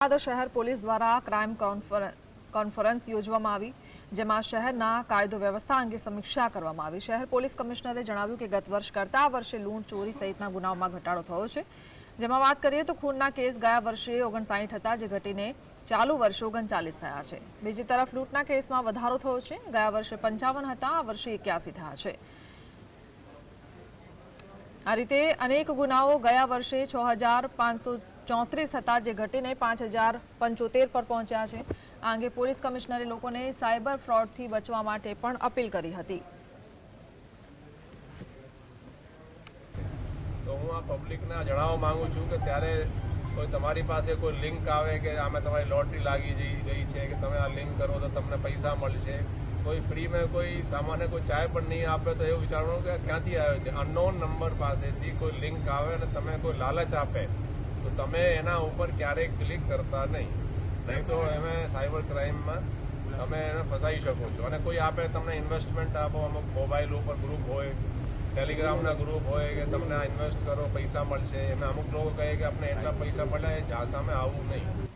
બાદ શહેર પોલીસ દ્વારા ક્રાઇમ કોન્ફરન્સ યોજવામાં આવી, જેમાં શહેરના કાયદો વ્યવસ્થા અંગે સમીક્ષા કરવામાં આવી. શહેર પોલીસ કમિશનરે જણાવ્યું કે ગત વર્ષ કરતા આ વર્ષે લૂંટ, ચોરી સહિતના ગુનાઓમાં ઘટાડો થયો છે. જેમાં વાત કરીએ તો ખૂનના કેસ ગયા વર્ષે ઓગણસાઠ હતા, જે ઘટીને ચાલુ વર્ષે ઓગણચાલીસ થયા છે. બીજી તરફ લૂંટના કેસમાં વધારો થયો છે. ગયા વર્ષે પંચાવન હતા, આ વર્ષે એક્યાસી થયા છે. આ રીતે અનેક ગુનાઓ ગયા વર્ષે છ હજાર પાંચસો ચોત્રીસ હતા જે ઘટીને પાંચ હજાર પંચોતેર પર પહોંચ્યા છે. આ અંગે પોલીસ કમિશનરે લોકોને સાયબર ફ્રોડથી બચવા માટે પણ અપીલ કરી હતી. તો હું આ પબ્લિકને જણાવવા માંગુ છું કે ત્યારે કોઈ તમારી પાસે કોઈ લિંક આવે કે આમાં તમારી લોટરી લાગી જઈ ગઈ છે કે તમે આ લિંક કરો તો તમને પૈસા મળશે. કોઈ ફ્રીમાં કોઈ સામાન્ય કોઈ ચાય પણ નહીં આપે તો એવું વિચારવાનું કે ક્યાંથી આવ્યો છે? અનનોન નંબર પાસેથી કોઈ લિંક આવે અને તમે કોઈ લાલચ આપે તો તમે એના ઉપર ક્યારેય ક્લિક કરતા નહીં. નહીં તો એમે સાયબર ક્રાઇમમાં તમે એને ફસાઈ શકો છો. અને કોઈ આપે તમને ઇન્વેસ્ટમેન્ટ આપો, અમુક મોબાઈલ ઉપર ગ્રુપ હોય ટેલિગ્રામના ગ્રુપ હોય કે તમને આ ઇન્વેસ્ટ કરો, પૈસા મળશે. એમાં અમુક લોકો કહે કે આપણે એટલા પૈસા મળ્યા એ જ્યાં સામે આવવું નહીં.